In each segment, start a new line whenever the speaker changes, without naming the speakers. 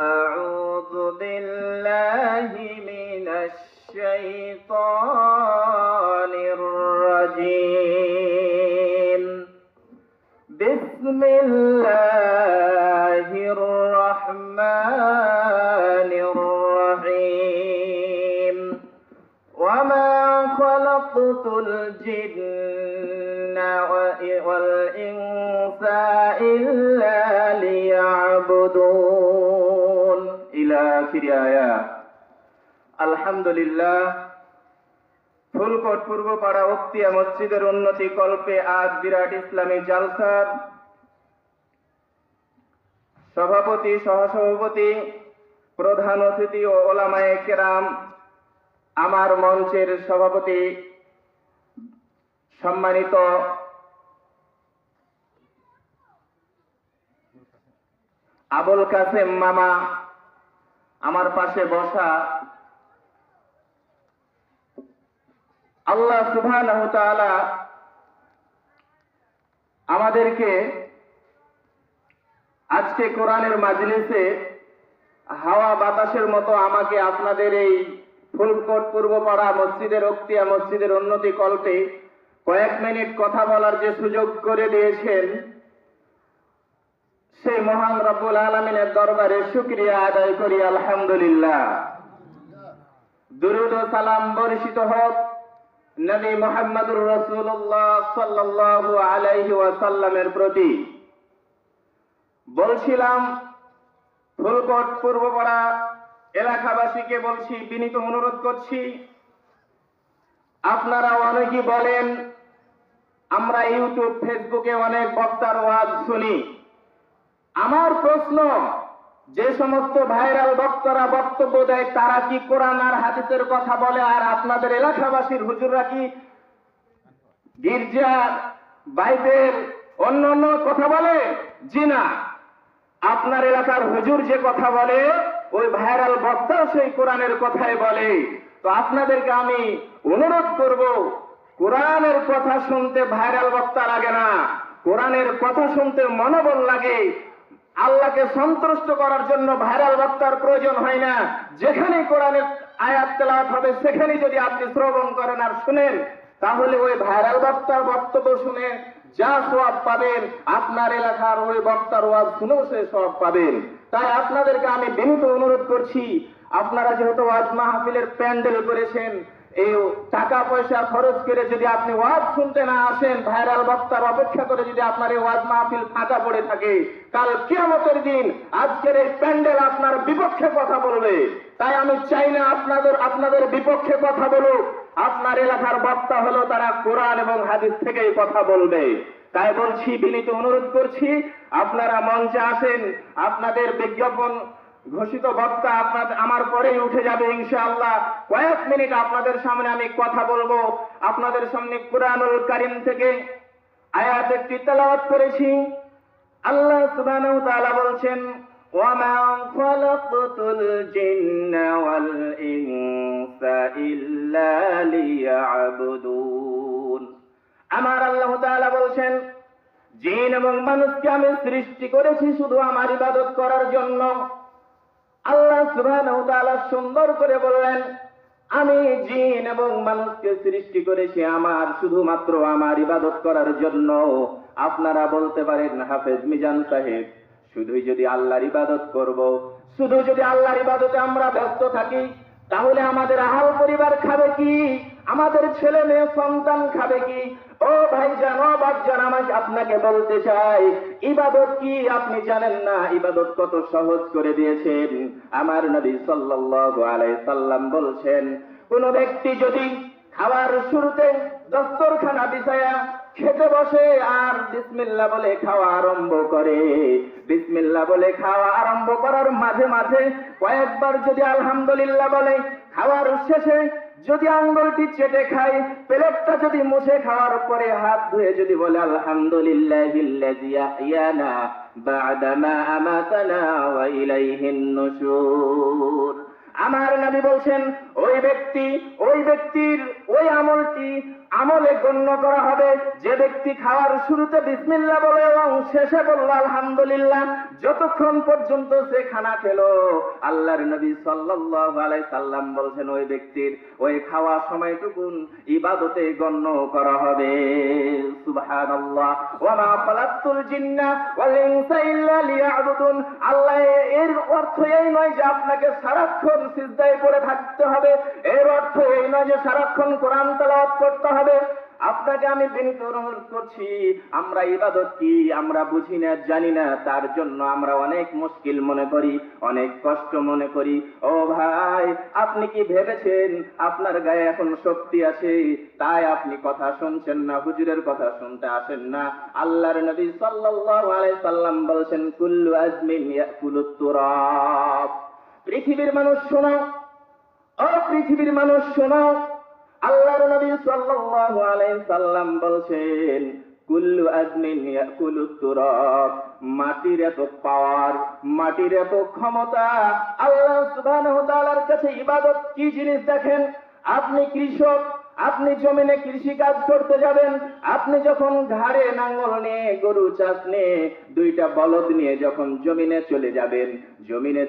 أعوذ بالله من الشيطان الرجيم. بسم الله الرحمن الرحيم. وما خلقت الجن والإنس إلا ليعبدون. ফিরে আয়া। আলহামদুলিল্লাহ, ফুলকট পূর্বপাড়া উক্তিয়া মসজিদের উন্নতি কল্পে আজ বিরাট ইসলামী জালসার সভাপতি, সহসভাপতি, প্রধান অতিথি ও ওলামায় কেরাম, আমার মঞ্চের সভাপতি, সম্মানিত আবুল কাসেম মামা আমার পাশে বসা আল্লাহ ওয়া আমাদেরকে আজকে কোরআনের মাজলিসে হাওয়া বাতাসের মতো আমাকে আপনাদের এই ফুলকোট পূর্বপাড়া মসজিদের অক্তিয়া মসজিদের উন্নতি কল্পে কয়েক মিনিট কথা বলার যে সুযোগ করে দিয়েছেন সেই মহান রব্বুল আলমিনের দরবারে শুক্রিয়া আদায় করি, আলহামদুলিল্লাহ। দুরুদ সালাম বর্ষিত হোক। নবী মোহাম্মদুর রসুল্লাহ সাল্লাল্লাহু আলাইহি ওয়াসাল্লামের প্রতি। বলছিলাম, ফুলকোট পূর্বপাড়া এলাকাবাসীকে বলছি, বিনীত অনুরোধ করছি, আপনারা অনেকেই বলেন, আমরা ইউটিউব, ফেসবুকে অনেক বক্তার ওয়াজ শুনি। আমার প্রশ্ন, যে সমস্ত ভাইরাল বক্তরা বক্তব্য দেয়, তারা কি কোরআন আর হাদিসের কথা বলে? আর আপনাদের এলাকাবাসীর হুজুররা কি গির্জা, বাইবেল, অন্য অন্য কথা বলে? জি না। আপনার এলাকার হুজুর যে কথা বলে, ওই ভাইরাল বক্তাও সেই কোরআনের কথাই বলে। তো আপনাদেরকে আমি অনুরোধ করব, কোরআনের কথা শুনতে ভাইরাল বক্তা লাগে না, কোরআনের কথা শুনতে মনোবল লাগে। আল্লাহকে সন্তুষ্ট করার জন্য ভাইরাল বক্তার প্রয়োজন হয় না। যেখানে কোরআনের আয়াত তেলাওয়াত হবে, সেখানে যদি আপনি শ্রবণ করেন আর শুনেন, তাহলে ওই ভাইরাল বক্তার বক্তব্য শুনে যা সব পাবেন, আপনার এলাকার ওই বক্তার ওয়াজ শুনেও সে সব পাবেন। তাই আপনাদেরকে আমি বিনীত অনুরোধ করছি, আপনারা যেহেতু ওয়াজ মাহফিলের প্যান্ডেল করেছেন এই টাকা পয়সা খরচ করে যদি আপনি ওয়াজ শুনতে না আসেন, ভাইরাল বক্তার অপেক্ষা করে যদি আপনার এই ওয়াজ মাহফিল ফাঁকা পড়ে থাকে, কাল কিয়ামতের দিন আজকের এই প্যান্ডেল আপনার বিপক্ষে কথা বলবে। তাই আমি চাই না আপনাদের আপনাদের বিপক্ষে কথা বলুক। আপনার এলাকার বক্তা হলো তারা কোরআন এবং হাদিস থেকেই কথা বলবে। তাই বলছি, বিনীত অনুরোধ করছি, আপনারা মঞ্চে আসেন, আপনাদের বিজ্ঞাপন ঘোষিত বক্তা আপনাদের আমার পরেই উঠে যাবে ইনশাআল্লাহ কয়েক মিনিট আপনাদের সামনে আমি কথা বলবো আপনাদের সামনে কোরআনুল কারিম থেকে আয়াত একটি তেলাওয়াত করেছি আল্লাহ সুবহানাহু ওয়া তাআলা বলছেন وما خلقت الجن والإنس إلا ليعبدون আমার আল্লাহ তাআলা বলছেন জিন এবং মানুষকে আমি সৃষ্টি করেছি শুধু আমার ইবাদত করার জন্য আল্লাহ সুন্দর করে বললেন, আমি জিন এবং মানুষকে সৃষ্টি করেছি আমার, শুধুমাত্র আমার ইবাদত করার জন্য। আপনারা বলতে পারেন, হাফেজ মিজান সাহেব, শুধুই যদি আল্লাহর ইবাদত করব শুধু যদি আল্লাহর ইবাদতে আমরা ব্যস্ত থাকি, তাহলে আমাদের আহাল পরিবার খাবে কি? আমাদের ছেলে মেয়ে সন্তান খাবে কি? ও ভাই জানো বাচ্চান আমাকে আপনাকে বলতে চাই, ইবাদত কি আপনি জানেন না? ইবাদত কত সহজ করে দিয়েছেন। আমার নবী সাল্লাল্লাহু আলাইহি সাল্লাম বলছেন, কোন ব্যক্তি যদি খাবার শুরুতে দস্তরখানা বিছায়া খেতে বসে আর বিসমিল্লাহ বলে খাওয়া আরম্ভ করে, বিসমিল্লাহ বলে খাওয়া আরম্ভ করার মাঝে মাঝে কয়েকবার যদি আলহামদুলিল্লাহ বলে, খাওয়ার শেষে যদি আঙ্গুলটি চেটে খাই, প্লেটটা যদি মুছে খাওয়ার পরে হাত ধুয়ে যদি বলে, আলহামদুলিল্লাহ আমার নবী বলছেন, ওই ব্যক্তি, ওই ব্যক্তির ওই আমলটি আমলে গণ্য করা হবে। যে ব্যক্তি খাওয়ার শুরুতে বিসমিল্লাহ বলে এবং শেষে বলল, আলহামদুলিল্লাহ। যতক্ষণ পর্যন্ত সে খানা খেলো, আল্লাহর নবী সাল্লাল্লাহু আলাইহি সাল্লাম বলছেন, ওই ব্যক্তির ওই খাওয়া সময়টুকুন ইবাদতে গণ্য করা হবে। সুবহানাল্লাহ। ওয়া মা খালাকতুল জিন্না ওয়াল ইনসা ইল্লা লিয়াবুদুন। আল্লাহ, এর অর্থ এই নয় যে আপনাকে সারাক্ষণ সিজদায় পড়ে থাকতে হবে। এর অর্থ এই নয় যে সারাক্ষণ কোরআন তেলাওয়াত করতে হবে। আপনাকে আমি বিনীত অনুরোধ করছি, আমরা ইবাদত কি, আমরা বুঝি না, জানি না, তার জন্য আমরা অনেক মুশকিল মনে করি, অনেক কষ্ট মনে করি। ও ভাই, আপনি কি ভেবেছেন আপনার গায়ে এখন শক্তি আছে? তাই আপনি কথা শুনছেন না, হুজুরের কথা শুনতে আসেন না। আল্লাহর নবী সাল্লাল্লাহু আলাইহি সাল্লাম বলছেন, কুল্লু আজমিন ইয়াকুলুত তুরাব। পৃথিবীর মানুষ শোনো ও পৃথিবীর মানুষ শোনো আল্লাহর নবী সাল্লাল্লাহু আলাইহি সাল্লাম বলছেন, কুল্লু আদমিন ইয়াকুলু তুরাব। মাটির এত পাওয়ার মাটির এত ক্ষমতা, আল্লাহ সুবহানাহু ওয়া তাআলার কাছে ইবাদত কি জিনিস দেখেন? আপনি কৃষক আপনি জমিনে কৃষি কাজ করতে যাবেন, আপনি যখন ঘাড়ে নাঙ্গল নিয়ে গরু চাষ নিয়ে দুইটা বলদ নিয়ে যখন জমিনে চলে যাবেন, জমিনে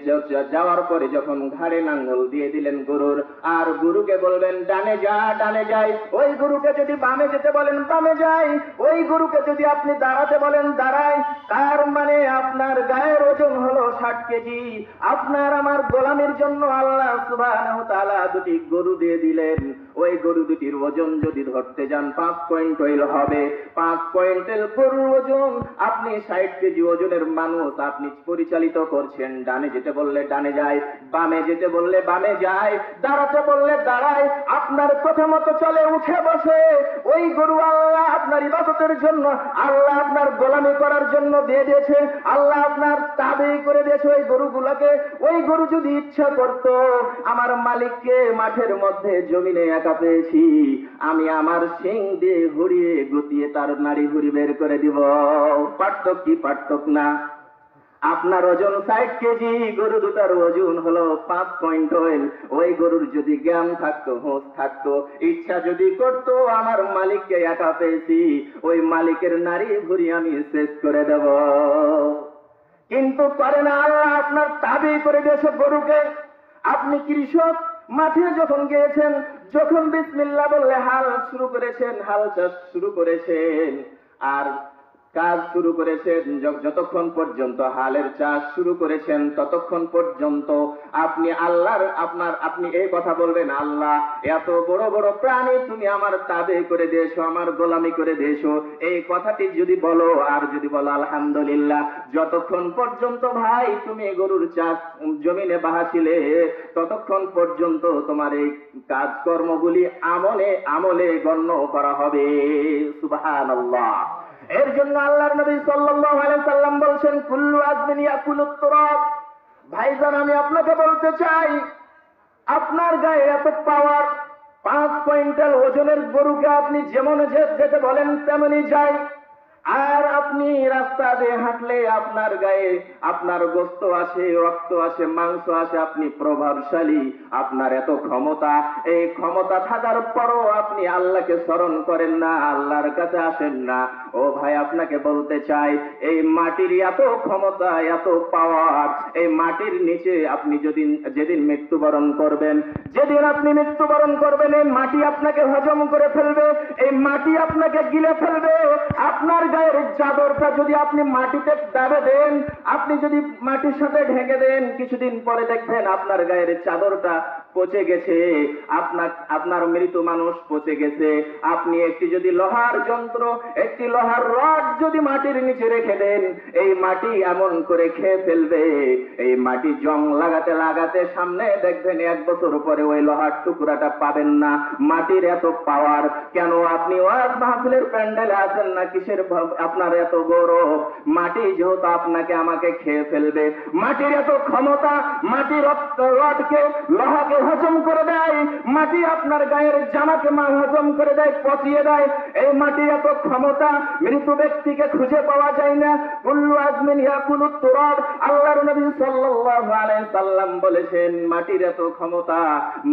যাওয়ার পরে যখন ঘাড়ে নাঙ্গল দিয়ে দিলেন গরুর, আর গরুকে বলবেন, ডানে যা, ডানে যাই। ওই গরুকে যদি বামে যেতে বলেন, বামে যাই। ওই গরুকে যদি আপনি দাঁড়াতে বলেন, দাঁড়াই। তার মানে আপনার গায়ের ওজন হলো ষাট কেজি। আপনার আমার গোলামের জন্য আল্লাহ তাআলা দুটি গরু দিয়ে দিলেন। ওই গরু দুটির ওজন যদি ধরতে যান, পাঁচ কুইন্টাল হবে। পাঁচ কুইন্টাল গরুর ওজন, আপনি ষাট কেজি ওজনের মানুষ, আপনি পরিচালিত করছেন। ডানে যেতে বললে ডানে যায়, বামে যেতে বললে বামে যায়, দাঁড়াতে বললে দাঁড়ায়, আপনার কথা মতো চলে, উঠে বসে। ওই গরু আল্লাহ আপনার ইবাদতের জন্য, আল্লাহ আপনার গোলামি করার জন্য দিয়ে দিয়েছে। আল্লাহ আপনার তাবে করে দিয়েছে ওই গরুগুলোকে। ওই গরু যদি ইচ্ছা করত, আমার মালিককে মাঠের মধ্যে জমিনে একা পেয়েছি আমি আমার সিং দিয়ে ঘুরিয়ে গুতিয়ে তার নাড়ি ঘুরি বের করে দিব। পারতক কি পারতক না? আপনার ওজন ষাট কেজি গরু দুটার ওজন হলো পাঁচ কুইন্টাল ওই গরুর যদি জ্ঞান থাকতো হোঁশ থাকতো, ইচ্ছা যদি করতো, আমার মালিককে একা পেয়েছি। ওই মালিকের নারী ঘুরি আমি শেষ করে দেব। কিন্তু করে না আল্লাহ আপনার তাবি করে দিয়েছে গরুকে। আপনি কৃষক মাঠে যখন গিয়েছেন যখন বিসমিল্লা বললে হাল শুরু করেছেন হাল চাষ শুরু করেছেন। আর কাজ শুরু করেছেন যতক্ষণ পর্যন্ত হালের চাষ শুরু করেছেন, ততক্ষণ পর্যন্ত আপনি আল্লাহর আপনার আপনি এই কথা বলবেন, আল্লাহ, এত বড় বড় প্রাণী তুমি আমার তাবে করে দিয়েছ, আমার গোলামি করে দিয়েছ। এই কথাটি যদি বলো, আর যদি বলো, আলহামদুলিল্লাহ, যতক্ষণ পর্যন্ত ভাই তুমি গরুর চাষ জমিনে বাহাছিলে, ততক্ষণ পর্যন্ত তোমার এই কাজকর্মগুলি আমলে আমলে গণ্য করা হবে। সুবহানাল্লাহ। এর জন্য আল্লাহর নবী সাল্লাল্লাহু আলাইহি সাল্লাম বলছেন, কুল্লু আজমিন ইয়াকুলুত তুরাব। ভাইজান আমি আপনাকে বলতে চাই, আপনার গায়ে এত পাওয়ার পাঁচ কুইন্টাল ওজনের গরুকে আপনি যেমন যেতে বলেন, তেমনই যায়। আর আপনি রাস্তা দিয়ে হাঁটলে আপনার গায়ে আপনার গোস্ত আসে, রক্ত আসে, মাংস আসে, আপনি প্রভাবশালী, আপনার এত ক্ষমতা। এই ক্ষমতা থাকার পরও আপনি আল্লাহকে স্মরণ করেন না, আল্লাহর কাছে আসেন না। ও ভাই, আপনাকে বলতে চাই, এই মাটির এত ক্ষমতা, এত পাওয়ার এই মাটির নিচে আপনি যদি যেদিন মৃত্যুবরণ করবেন, যেদিন আপনি মৃত্যুবরণ করবেন, এই মাটি আপনাকে হজম করে ফেলবে, এই মাটি আপনাকে গিলে ফেলবে, আপনার গায়ের চাদরটা যদি আপনি মাটিতে দাবে দেন, আপনি যদি মাটির সাথে ঢেকে দেন, কিছুদিন পরে দেখবেন আপনার গায়ের চাদরটা পচে গেছে আপনার আপনার মৃত মানুষ পচে গেছে। আপনি একটি যদি লোহার যন্ত্র, একটি লোহার রড যদি মাটির নিচে রেখে দেন, এই মাটি এমন করে খেয়ে ফেলবে। এই মাটি জং লাগাতে লাগাতে সামনে দেখবেন এক বছর পরে ওই লোহার টুকরাটা পাবেন না। মাটির এত পাওয়ার কেন আপনি ওয়াজ মাহফিলের প্যান্ডেলে আছেন না? কিসের আপনার এত গৌরব? মাটি যেহেতু আপনাকে আমাকে খেয়ে ফেলবে, মাটির এত ক্ষমতা মাটির রডকে, লোহাকে হজম করে দেয়, মাটি আপনার গায়ের জামাকে মা হজম করে দেয়, পচিয়ে দেয়। এই মাটির এত ক্ষমতা, মৃত ব্যক্তিকে খুঁজে পাওয়া যায় না। কুল্লু আজমিন ইয়াকুলু তুরাব আল্লাহর নবী সাল্লাল্লাহু আলাইহি সাল্লাম বলেছেন, মাটির এত ক্ষমতা,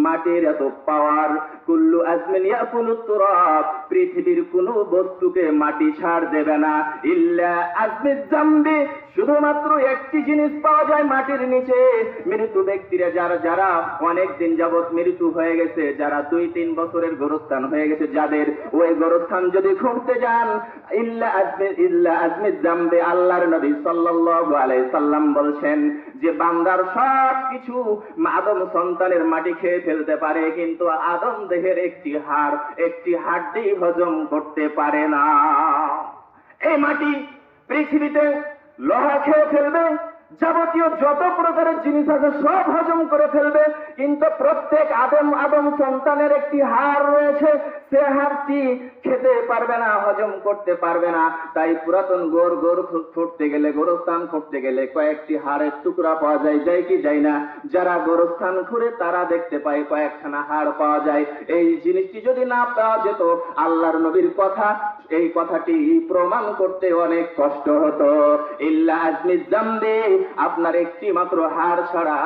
মাটির এত পাওয়ার কুল্লু আজমিন ইয়াকুলু তুরাব পৃথিবীর কোনো বস্তুকে মাটি ছাড় দেবে না। ইল্লা আজমির জাম্বি, শুধুমাত্র একটি জিনিস পাওয়া যায় মাটির নিচে। মৃত ব্যক্তিরা যারা যারা অনেক দিন যাবৎ মৃত্যু হয়ে গেছে, যারা দুই তিন বছরের গোরস্থান হয়ে গেছে, যাদের ওই গোরস্থান যদি খুঁড়তে যান, ইল্লা ইল্লা আজমি জাম্বে, আল্লাহর নবী সাল্লাল্লাহু আলাইহি সাল্লাম বলছেন যে, বান্দার সব কিছু আদম সন্তানের মাটি খেয়ে ফেলতে পারে, কিন্তু আদম দেহের একটি হাড়, একটি হাড্ডি হজম করতে পারে না। এই মাটি পৃথিবীতে লোহা খেয়ে ফেলবে যাবতীয় যত প্রকারের জিনিস আছে সব হজম করে ফেলবে, কিন্তু প্রত্যেক আদম আদম সন্তানের একটি হাড় রয়েছে, সে হাড়টি খেতে পারবে না, হজম করতে পারবে না। তাই পুরাতন গোর গোর ফুটতে গেলে, গোরস্থান ফুটতে গেলে কয়েকটি হাড়ের টুকরা পাওয়া যায় যায় কি যায় না? যারা গোরস্থান ঘুরে তারা দেখতে পায় কয়েকখানা হাড় পাওয়া যায়। এই জিনিসটি যদি না পাওয়া যেত, আল্লাহর নবীর কথা, এই কথাটি প্রমাণ করতে অনেক কষ্ট হতো। ইল্লা আজমি জামবে আপনার একটি মাত্র হাড় ছাড়া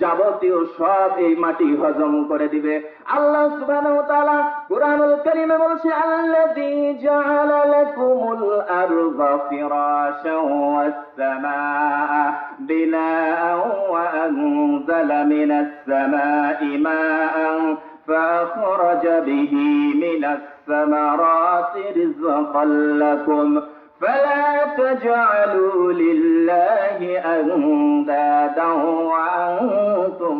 যাবতীয় সব এই মাটি হজম করে দিবে আল্লাহ সুবহানাহু ওয়া তাআলা কুরআনুল কারীমে বলছে আল্লাযী জাআলা লাকুমুল আরদা ফিরাশান ওয়াস সামাআ বিনাআন ওয়া আনজালা মিনাস সামাই মাআন فأخرج به من الثمرات رزقا لكم فلا تجعلوا لله أندادا وأنتم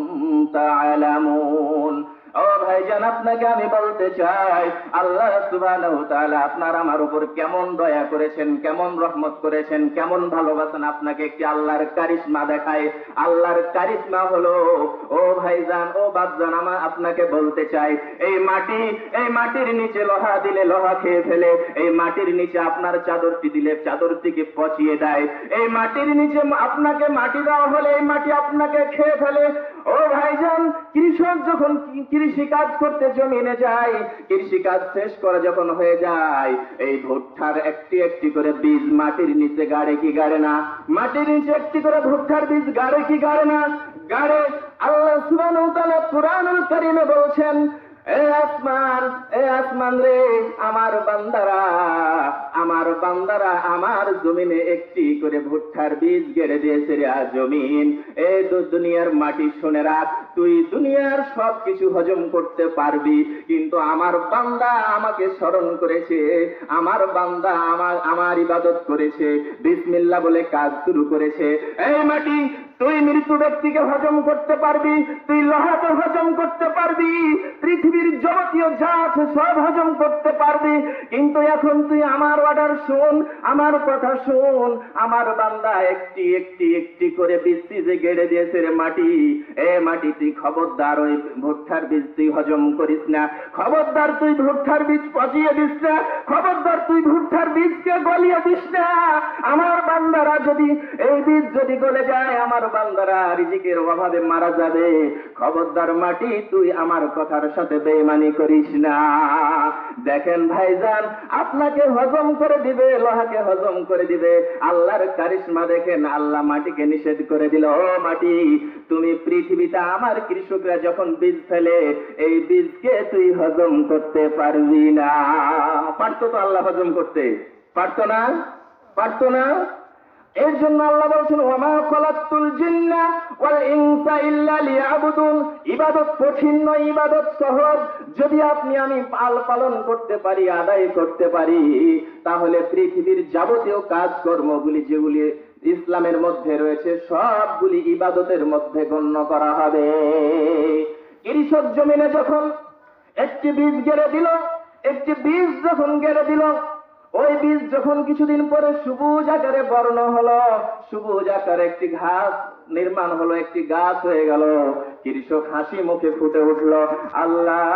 تعلمون ভাইজান, আপনাকে আমি বলতে চাই, আল্লাহ সুবহানাহু আপনার আমার উপর কেমন দয়া করেছেন, কেমন রহমত করেছেন, কেমন ভালোবাসেন আপনাকে একটি আল্লাহর কারিশমা দেখায়। আল্লাহর কারিশমা হলো, ও ভাইজান, ও বাপজান আমার আপনাকে বলতে চাই, এই মাটি, এই মাটির নিচে লোহা দিলে লোহা খেয়ে ফেলে, এই মাটির নিচে আপনার চাদরটি দিলে চাদরটিকে পচিয়ে দেয়, এই মাটির নিচে আপনাকে মাটি দেওয়া হলে এই মাটি আপনাকে খেয়ে ফেলে ও ভাইজান, কৃষক যখন কৃষি কাজ করতে জমিনে যায়, কৃষি কাজ শেষ করে যখন হয়ে যায়, এই ভুট্টার একটি একটি করে বীজ মাটির নিচে গাড়ে কি গাড়ে না? মাটির নিচে একটি করে ভুট্টার বীজ গাড়ে কি গাড়ে না? গাড়ে আল্লাহ সুবহানাহু তাআলা কুরআনুল কারীমে বলছেন, এ আসমান এ আসমান রে, আমার বান্দারা বান্দারা আমার জমিনে একটি করে ভুট্টার বীজ গেড়ে দিয়েছে রে জমিন। এ তো দুনিয়ার মাটি শুনে রাখ, তুই দুনিয়ার সব কিছু হজম করতে পারবি। কিন্তু আমার বান্দা আমাকে স্মরণ করেছে, আমার বান্দা আমার আমার ইবাদত করেছে বিসমিল্লা বলে কাজ শুরু করেছে। এই মাটি তুই মৃত্যু ব্যক্তিকে হজম করতে পারবি, তুই লোহাকে হজম করতে পারবি, পৃথিবীর যাবতীয় আছে সব হজম করতে পারবি। কিন্তু এখন তুই আমার অর্ডার শোন, আমার কথা শোন। আমার বান্দা একটি একটি একটি করে বৃষ্টি যে গেড়ে দিয়েছে রে মাটি, এ মাটি তুই খবরদার ওই ভুট্টার বীজ তুই হজম করিস না। খবরদার তুই ভুট্টার বীজ পচিয়ে দিস না। খবরদার তুই ভুট্টার বীজকে গলিয়ে দিস না। আমার বান্দারা যদি এই বীজ যদি গলে যায়, আমার বান্দারা রিজিকের অভাবে মারা যাবে। খবরদার মাটি, তুই আমার কথার সাথে বেইমানি করিস না। দেখেন ভাইজান, আপনাকে হজম করে দিবে, লোহাকে হজম করে দিবে। আল্লাহর কারিশমা দেখেন, আল্লাহ মাটিকে নিষেধ করে দিল। ও মাটি, তুমি পৃথিবীতে আমার কৃষকরা যখন বীজ ফেলে, এই বীজকে তুই হজম করতে পারবি না। পারতো তো আল্লাহ হজম করতে? পারতো না? পারতো না? এর জন্য আল্লাহ বলছেন ওমা খলাতুল জিন্না ওয়াল ইনসা ইল্লা লিয়াবুদুন। ইবাদত কঠিন নয়, ইবাদত সহজ। যদি আপনি আমি পাল পালন করতে পারি, আদায় করতে পারি, তাহলে পৃথিবীর যাবতীয় কাজকর্মগুলি যেগুলি ইসলামের মধ্যে রয়েছে, সবগুলি ইবাদতের মধ্যে গণ্য করা হবে। কৃষক জমিনে যখন একটি বীজ গেড়ে দিল, একটি বীজ যখন গেড়ে দিল ওই বীজ যখন কিছুদিন পরে সবুজ আকারে বর্ণ হলো সবুজ আকারে একটি ঘাস নির্মাণ হলো, একটি গাছ হয়ে গেল। কৃষক হাসি মুখে ফুটে উঠল, আল্লাহ,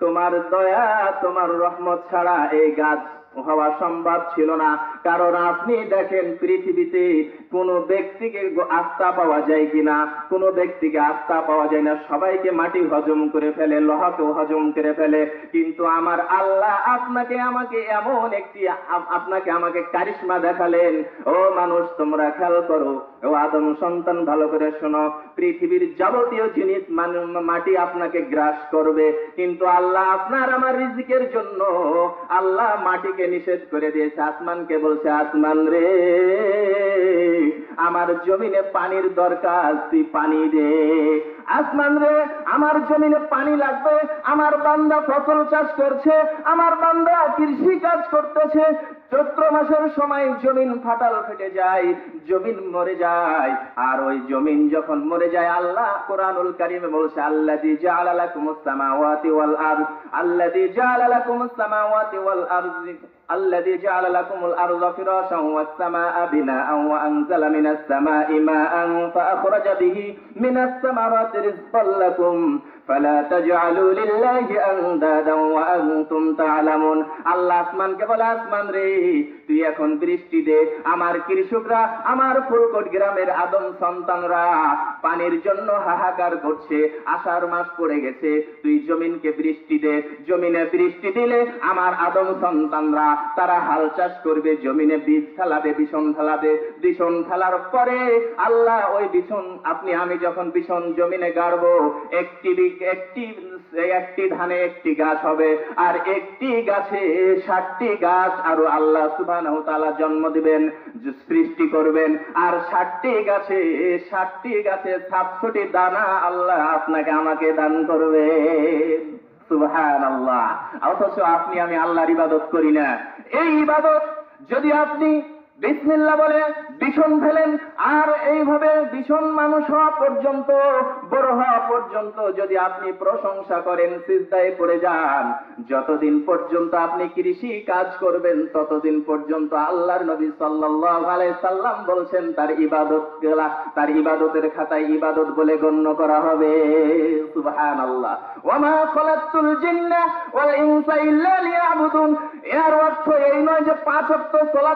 তোমার দয়া, তোমার রহমত ছাড়া এই গাছ হওয়া সম্ভব ছিল না। কারণ আপনি দেখেন, পৃথিবীতে কোন ব্যক্তিকে আস্থা পাওয়া যায় কিনা, কোন ব্যক্তিকে আস্থা পাওয়া যায় না। সবাইকে মাটি হজম করে ফেলে, লোহাকেও হজম করে ফেলে। কিন্তু আমার আল্লাহ আপনাকে আমাকে এমন একটি আপনাকে আমাকে কারিশমা দেখালেন, ও মানুষ, তোমরা খেয়াল করো ও আদম সন্তান, ভালো করে শোনো। পৃথিবীর যাবতীয় জিনিস মাটি আপনাকে গ্রাস করবে। কিন্তু আল্লাহ আপনার আমার রিজিকের জন্য আল্লাহ মাটিকে নিষেধ করে দিয়েছে। আসমানকে বলছে, আসমান রে, আমার জমিনে পানির দরকার, তুই পানি দে। আসমান রে আমার জমিনে পানি লাগবে আমার বান্দা ফসল চাষ করছে আমার বান্দা কৃষি কাজ করতেছে চৈত্র মাসের সময় জমিন ফাটাল ফেটে যায় জমিন মরে যায় আর ওই জমিন যখন মরে যায় আল্লাহ কোরআনুল কারিমে বলছে আল্লাযী জাআলা লাকুমুস সামাওয়াতি ওয়াল আরদ আল্লাযী জাআলা লাকুমুস সামাওয়াতি ওয়াল আরদ الذي جعل لكم الأرض فراشا والسماء بناء وأنزل من السماء ماء فأخرج به من الثمرات رزقا لكم فلا تجعلوا لله أندادا وأنتم تعلمون আল্লাহ আসমানকে বলে আসমান রে তুই এখন বৃষ্টি দে আমার কৃষকরা আমার ফুলকোট গ্রামের আদম সন্তানরা পানির জন্য হাহাকার করছে আষাঢ় মাস পড়ে গেছে তুই জমিনকে বৃষ্টি দে জমিনে বৃষ্টি দিলে আমার আদম সন্তানরা তারা হাল চাষ করবে জমিনে বীজ ফেলাবে বিছন ফেলাবে বিছন ফেলার পরে আল্লাহ ওই বিছন আপনি আমি যখন বিছন জমিনে গাড়বো একটি বি- একটি একটি ধানে একটি গাছ হবে, আর একটি গাছে ষাটটি গাছ আরও আল্লাহ জন্ম দিবেন, সৃষ্টি করবেন। আর ষাটটি গাছে ষাটটি গাছে দানা আল্লাহ আপনাকে আমাকে দান করবেন সুবহান আল্লাহ অথচ আপনি, আমি আল্লাহর ইবাদত করি না। এই ইবাদত যদি আপনি বিসমিল্লাহ বলে ভীষণ ফেলেন। আর এইভাবে ভীষণ মানুষ হওয়া পর্যন্ত, বড় হওয়া পর্যন্ত যদি আপনি প্রশংসা করেন, সিজদায় পড়ে যান, যতদিন পর্যন্ত আপনি কৃষি কাজ করবেন, ততদিন পর্যন্ত আল্লাহর নবী সাল্লাল্লাহু আলাইহি সাল্লাম বলছেন, তার ইবাদত গেলা, তার ইবাদতের খাতায় ইবাদত বলে গণ্য করা হবে। সুবহানাল্লাহ। ওয়ামা খলাকতুল জিন্না ওয়াল ইনসা ইল্লা লিয়াবুদুন। এর অর্থ এই নয় যে পাঁচ ওয়াক্ত সালাত